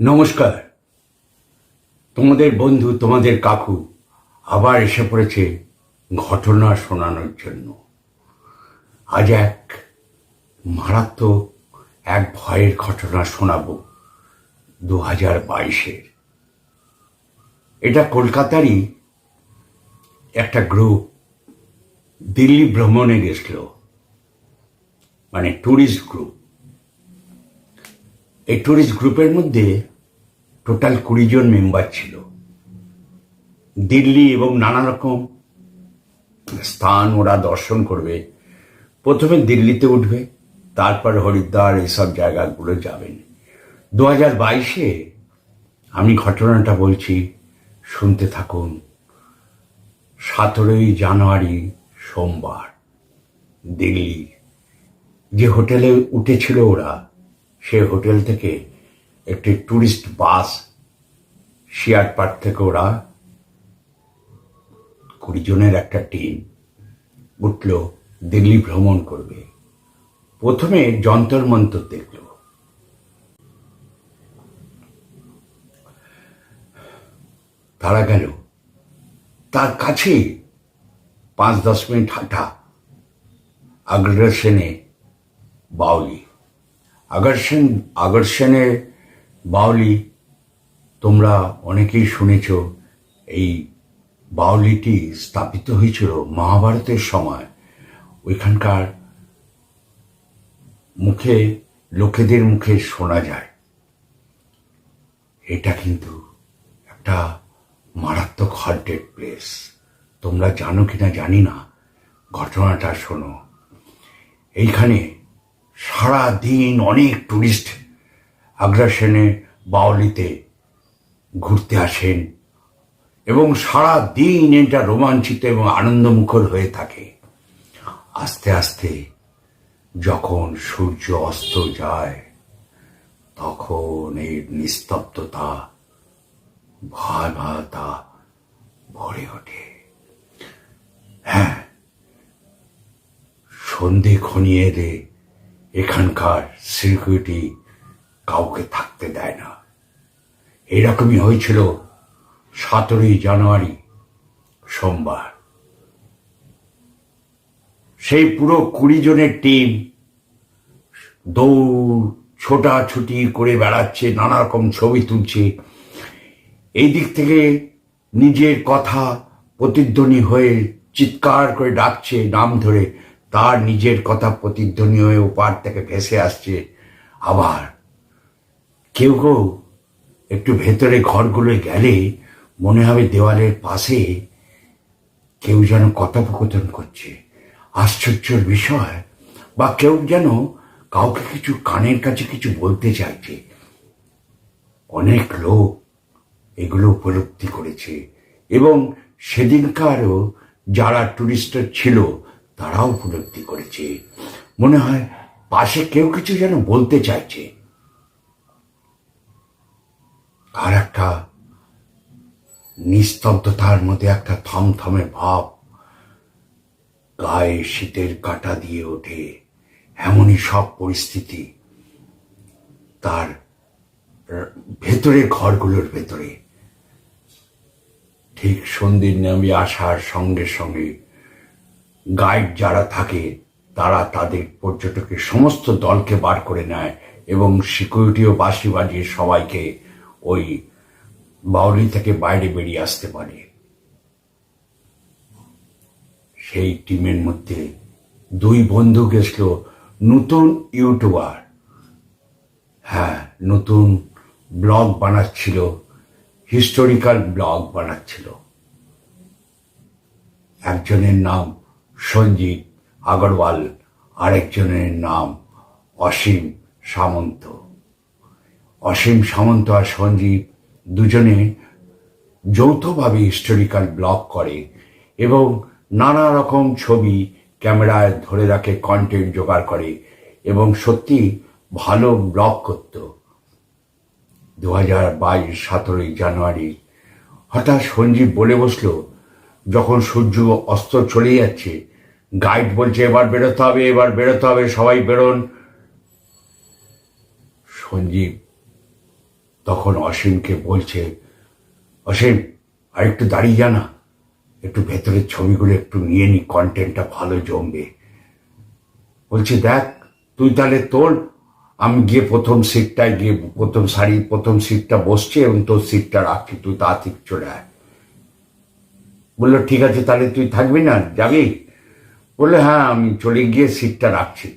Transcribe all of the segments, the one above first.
নমস্কার। তোমাদের বন্ধু, তোমাদের কাকু আবার এসে পড়েছে ঘটনা শোনানোর জন্য। আজ এক মারাত্মক এক ভয়ের ঘটনা শোনাবো দু হাজার বাইশের। এটা কলকাতারই একটা গ্রুপ দিল্লি ভ্রমণে গেছিল। মানে ট্যুরিস্ট গ্রুপ এই ট্যুরিস্ট গ্রুপের মধ্যে টোটাল কুড়ি জন মেম্বার ছিল। দিল্লি এবং নানা রকম স্থান ওরা দর্শন করবে। প্রথমে দিল্লিতে উঠবে, তারপর হরিদ্বার এইসব জায়গাগুলো যাবেন। দু হাজার বাইশে আমি ঘটনাটা বলছি, শুনতে থাকুন। সতেরোই জানুয়ারি সোমবার, দিল্লি। যে হোটেলে উঠেছিল ওরা সে হোটেল থেকে একটি ট্যুরিস্ট বাস শিয়ার পার্ক থেকে ওরা কুড়ি জনের একটা টিম উঠল, দিল্লি ভ্রমণ করবে। প্রথমে যন্তর মন্তর দেখল। তারা গেল। তার কাছে পাঁচ দশ মিনিট হাঁটা আগ্রাসনে বাউলি। আগরসেন আগরসেনের বাউলি, তোমরা অনেকেই শুনেছ, এই বাউলিটি স্থাপিত হয়েছিল মহাভারতের সময়। ওইখানকার মুখে, লোকেদের মুখে শোনা যায়। এটা কিন্তু একটা মারাত্মক হন্টেড প্লেস তোমরা জানো কিনা জানি না। ঘটনাটা শোনো। এইখানে সারা দিন অনেক টুরিস্ট আগ্রাসনে বাউলিতে ঘুরতে আসেন এবং সারা দিন এটা রোমাঞ্চিত এবং আনন্দমুখর হয়ে থাকে। আস্তে আস্তে যখন সূর্য অস্ত যায়, তখন এই নিস্তব্ধতা ভয়াবহতা ভরে ওঠে। হ্যাঁ সন্ধে খনিয়ে এলে এখানকার সিকিউরিটি কাউকে থাকতে দেয় না। এরকমই হয়েছিল সতেরোই জানুয়ারি, সোমবার। সেই পুরো কুড়ি জনের টিম দৌড়, ছোটাছুটি করে বেড়াচ্ছে নানা রকম ছবি তুলছে। এই দিক থেকে নিজের কথা প্রতিধ্বনি হয়ে চিৎকার করে ডাকছে, নাম ধরে তার নিজের কথা প্রতিধ্বনি হয়ে ওপার থেকে ভেসে আসছে আবার। কেউ কেউ একটু ভেতরে ঘরগুলো গেলে মনে হবে দেওয়ালের পাশে কেউ যেন কথোপকথন করছে। আশ্চর্যের বিষয়, বা কেউ যেন কাউকে কিছু কানের কাছে কিছু বলতে চাইছে। অনেক লোক এগুলো উপলব্ধি করেছে, এবং সেদিনকারও যারা টুরিস্টার ছিল তারাও উপলব্ধি করেছে। মনে হয় পাশে কেউ কিছু যেন বলতে চাইছে। আর একটা নিস্তব্ধতার মধ্যে একটা থমথমে ভাব গায়ে শীতের কাটা দিয়ে ওঠে। এমনই সব পরিস্থিতি তার ভেতরে, ঘরগুলোর ভেতরে। ঠিক সন্ধ্যের নামে আসার সঙ্গে সঙ্গে গাইড যারা থাকে, তারা তাদের পর্যটকের সমস্ত দলকে বার করে নেয় এবং সিকিউরিটিও বাসি বাজিয়ে সবাইকে ওই বাউলি থেকে বাইরে বেরিয়ে আসতে পারে। সেই টিমের মধ্যে দুই বন্ধু গেছিল নতুন ইউটিউবার। হ্যাঁ নতুন ব্লগ বানাচ্ছিল, হিস্টোরিক্যাল ব্লগ বানাচ্ছিল। একজনের নাম সঞ্জিত আগরওয়াল, আরেকজনের নাম অসীম সামন্ত। অসীম সামন্ত আর সঞ্জীব দুজনে যৌথভাবে হিস্টোরিক্যাল ব্লগ করে এবং নানা রকম ছবি ক্যামেরায় ধরে রাখে কন্টেন্ট জোগাড় করে এবং সত্যি ভালো ব্লগ করত। দু হাজার বাইশ সতেরোই জানুয়ারি হঠাৎ সঞ্জীব বলে বসল যখন সূর্য অস্ত চলে যাচ্ছে গাইড বলছে, এবার বেরোতে হবে, এবার বেরোতে হবে, সবাই বেরোন। সঞ্জীব তখন অসীমকে বলছে, অসীম আর একটু দাঁড়িয়ে যা না। একটু ভেতরের ছবিগুলো একটু নিয়ে নি কন্টেন্টটা ভালো জমবে। বলছে, দেখ, তুই তাহলে তোর, আমি গিয়ে প্রথম সিটটায় গিয়ে প্রথম সারি প্রথম সিটটা বসছে এবং তোর সিটটা রাখছি, তুই তাড়াতাড়ি চলে আয়। বলল, ঠিক আছে, তাহলে তুই থাকবি না, যাবি? বলল হ্যাঁ আমি চলে গিয়ে সিটটা রাখছি।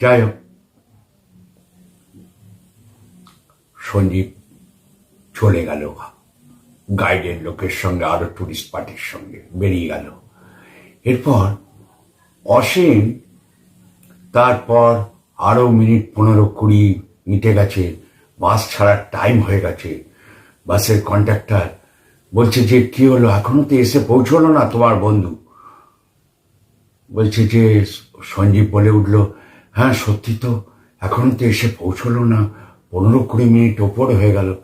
যাই হোক। সঞ্জীব চলে গেল গাইডের লোকের সঙ্গে, আরও টুরিস্ট পার্টির সঙ্গে বেরিয়ে গেল। এরপর অসীম তারপর আরও মিনিট পনেরো কুড়ি মিটে গেছে। বাস ছাড়ার টাইম হয়ে গেছে। বাসের কন্ট্রাক্টর বলছে যে, কি হলো? এখনও তো এসে পৌঁছলো না তোমার বন্ধু? বলছে যে, সঞ্জীব বলে উঠল হ্যাঁ সত্যি তো, এখনও তো এসে পৌঁছলো না। পনেরো কুড়ি মিনিট ওপরে হয়ে গেল।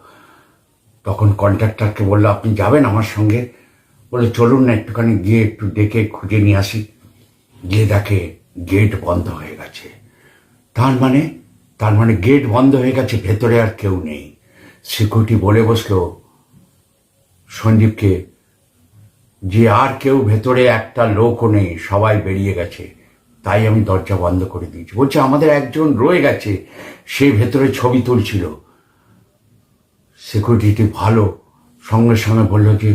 তখন কন্ট্রাক্টরকে বলল, আপনি যাবেন আমার সঙ্গে? বলে চলুন না, একটুখানি গিয়ে একটু ডেকে খুঁজে নিয়ে আসি। গিয়ে দেখে গেট বন্ধ হয়ে গেছে। তার মানে তার মানে গেট বন্ধ হয়ে গেছে, ভেতরে আর কেউ নেই। সিকিউরিটি বলে বসল সঞ্জীবকে যে আর কেউ ভেতরে একটা লোকও নেই, সবাই বেরিয়ে গেছে। তাই আমি দরজা বন্ধ করে দিয়েছি। বলছে, আমাদের একজন রয়ে গেছে, সে ভেতরে ছবি তুলছিল। সিকিউরিটি ভালো, সঙ্গে সঙ্গে বলল যে,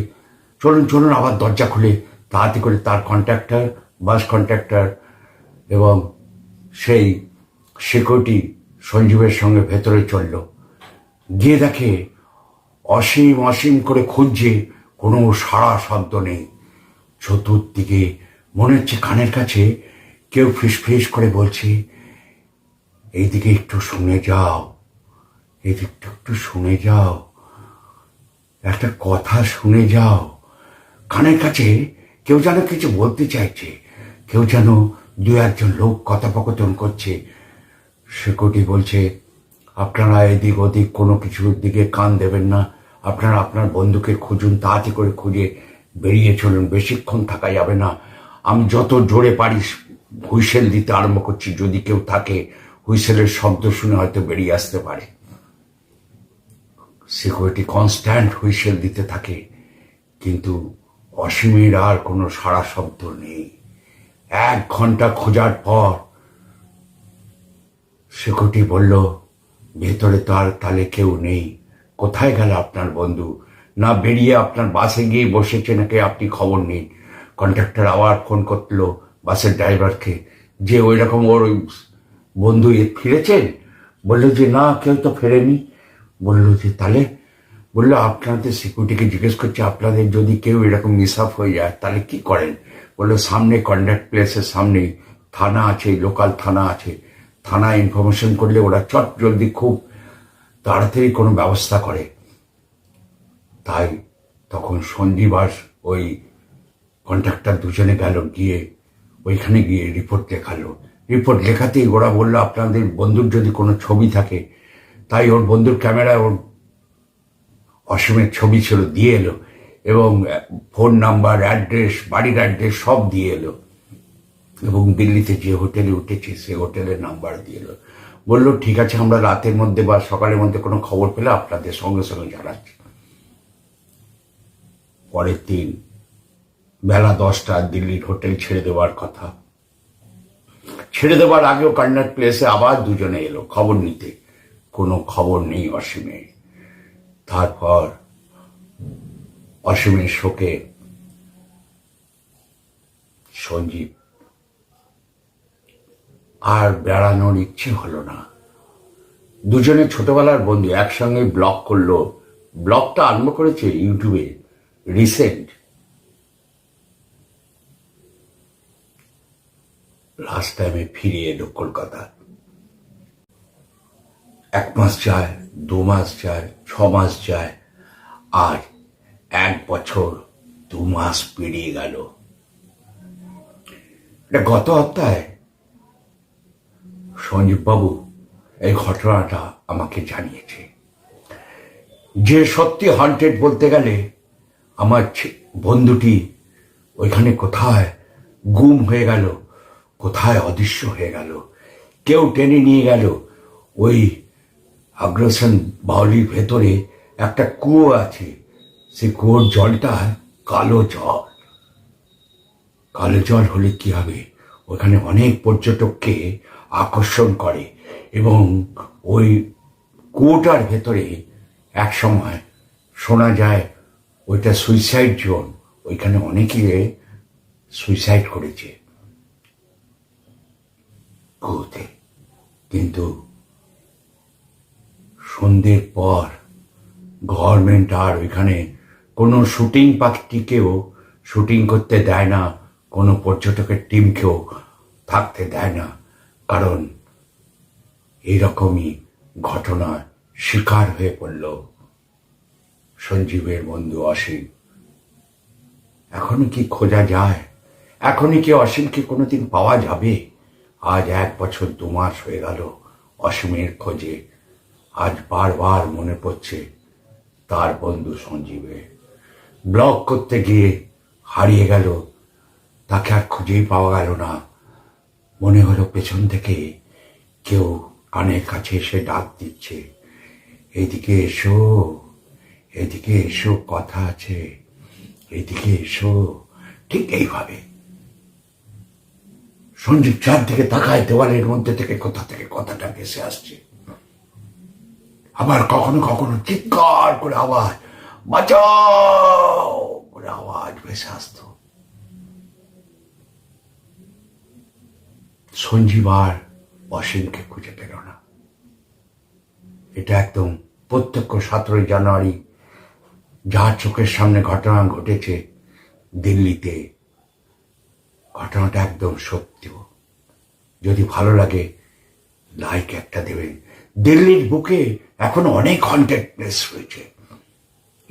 চলুন চলুন, আবার দরজা খুলে। তাড়াতাড়ি করে তার কন্ট্রাক্টর, বাস কন্ট্রাক্টর এবং সেই সিকিউরিটি সঞ্জীবের সঙ্গে ভেতরে চলল। গিয়ে দেখে অসীম অসীম করে খুঁজছে, কোনো সাড়া শব্দ নেই। চতুর্দিকে মনে হচ্ছে কানের কাছে কেউ ফিস ফিস করে বলছে, এইদিকে একটু শুনে যাও এদিকটা একটু শুনে যাও, একটা কথা শুনে যাও। কানের কাছে কেউ যেন কিছু বলতে চাইছে, কেউ যেন দু একজন লোক কথোপকথন করছে। সিকিউরিটি বলছে, আপনারা এদিক ওদিক কোনো কিছুর দিকে কান দেবেন না আপনারা আপনার বন্ধুকে খুঁজুন, তাড়াতাড়ি করে খুঁজে বেরিয়ে চলুন, বেশিক্ষণ থাকা যাবে না। আমি যত জোরে পারি হুইসেল দিতে আরম্ভ করছি, যদি কেউ থাকে, হুইসেলের শব্দ শুনে হয়তো বেরিয়ে আসতে পারে। সিকিউরিটি কনস্ট্যান্ট হুইসেল দিতে থাকে, কিন্তু অসীমের আর কোনো সাড়া শব্দ নেই। এক ঘণ্টা খোঁজার পর সিকিউরিটি বলল, ভেতরে তো আর তাহলে কেউ নেই। কোথায় গেল আপনার বন্ধু? না বেরিয়ে আপনার বাসে গিয়ে বসেছে নাকি আপনি খবর নিন? কন্ট্রাক্টর আবার ফোন করল বাসের ড্রাইভারকে। যে ওই রকম ওর ওই বন্ধু ফিরেছেন? বলল যে না, কেউ তো ফেরেনি। বলল যে তাহলে? বলল আপনাদের সিকিউরিটিকে জিজ্ঞেস করছে, আপনাদের যদি কেউ এরকম মিস আপ হয়ে যায়, তাহলে কি করেন? বলল সামনে কন্ট্যাক্ট প্লেসের সামনে থানা আছে, লোকাল থানা আছে। থানা ইনফরমেশন করলে ওরা চট জলদি খুব তাড়াতাড়ি কোনো ব্যবস্থা করে। তাই তখন সঞ্জীব ওই কন্ট্রাক্টর দুজনে গেল, গিয়ে ওইখানে গিয়ে রিপোর্ট লেখালো রিপোর্ট লেখাতেই ওরা বলল, আপনাদের বন্ধুর যদি কোনো ছবি থাকে। তাই ওর বন্ধুর ক্যামেরায় ওর অসীমের ছবি ছিল, দিয়ে এলো। এবং ফোন নাম্বার অ্যাড্রেস বাড়ির অ্যাড্রেস সব দিয়ে এলো। এবং দিল্লিতে যে হোটেলে উঠেছি, সে হোটেলের নাম্বার দিয়ে এলো। বলল, ঠিক আছে, আমরা রাতের মধ্যে বা সকালের মধ্যে কোনো খবর পেলে আপনাদের সঙ্গে সঙ্গে জানাচ্ছি। পরের দিন বেলা দশটা, দিল্লির হোটেল ছেড়ে দেওয়ার কথা। ছেড়ে দেওয়ার আগেও কন্নাট প্লেসে আবার দুজনে এলো, খবর নিতে। কোনো খবর নেই অসীমের। তারপর অসীমের শোকে সঞ্জীব আর বেড়ানোর ইচ্ছে হলো না। দুজনে ছোটবেলার বন্ধু একসঙ্গে ব্লগ করল। ব্লগটা আরম্ভ করেছে ইউটিউবে রিসেন্ট। লাস্ট টাইমে ফিরে এলো কলকাতা। এক মাস যায়, দু মাস যায়, ছ মাস যায়, আর এক বছর, দু মাস পেরিয়ে গেল। এটা গত হপ্তায় সঞ্জীববাবু এই ঘটনাটা আমাকে জানিয়েছে। যে সত্যি হান্টেড বলতে গেলে, আমার বন্ধুটি ওইখানে কোথায় গুম হয়ে গেল, কোথায় অদৃশ্য হয়ে গেল, কেউ টেনে নিয়ে গেল, ওই আগ্রাসন বাউলির ভেতরে একটা কুয়ো আছে, সেই কুয়োর জলটা কালো জল। কালো জল হলে কি হবে? ওখানে অনেক পর্যটককে আকর্ষণ করে এবং ওই কুয়োটার ভেতরে এক সময় শোনা যায়, ওইটা সুইসাইড জোন ওইখানে অনেকে সুইসাইড করেছে। কুয়োতে কিন্তু সন্ধ্যের পর গভর্নমেন্ট আর ওইখানে কোনো শুটিং পাখিটিকেও শুটিং করতে দেয় না, কোনো পর্যটকের টিমকেও থাকতে দেয় না। কারণ এইরকমই ঘটনা শিকার হয়ে পড়ল। সঞ্জীবের বন্ধু অসীম। এখনই কি খোঁজা যায়? এখনই কি অসীমকে কোনোদিন পাওয়া যাবে? আজ এক বছর দু মাস হয়ে গেল অসীমের খোঁজে। আজ বারবার মনে পড়ছে তার বন্ধু সঞ্জীবের ব্লগ করতে গিয়ে হারিয়ে গেল। তাকে আর খুঁজেই পাওয়া গেল না। মনে হলো পেছন থেকে কেউ কানের কাছে এসে ডাক দিচ্ছে। এদিকে এসো এদিকে এসো, কথা আছে। এদিকে এসো, ঠিক এইভাবে। সঞ্জীব চারদিকে তাকায়, দেওয়ালের মধ্যে থেকে কোথা থেকে কথাটা ভেসে আসছে। আবার কখনো কখনো চিৎকার করে আওয়াজ, বাঁচাও! করে আওয়াজ ভেসে আসতো। সঞ্জীব আর অসীমকে খুঁজে পেল না। এটা একদম প্রত্যক্ষ সতেরোই জানুয়ারি, যার চোখের সামনে ঘটনা ঘটেছে দিল্লিতে। ঘটনাটা একদম সত্য। যদি ভালো লাগে লাইক একটা দেবেন। দিল্লির বুকে এখনও অনেক হন্টেড প্লেস রয়েছে।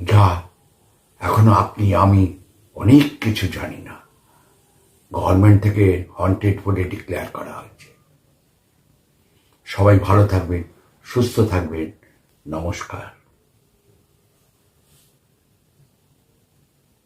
যা এখনও আপনি, আমি অনেক কিছু জানি না। গভর্নমেন্ট থেকে হন্টেড বলে ডিক্লেয়ার করা হয়েছে। সবাই ভালো থাকবেন সুস্থ থাকবেন। নমস্কার।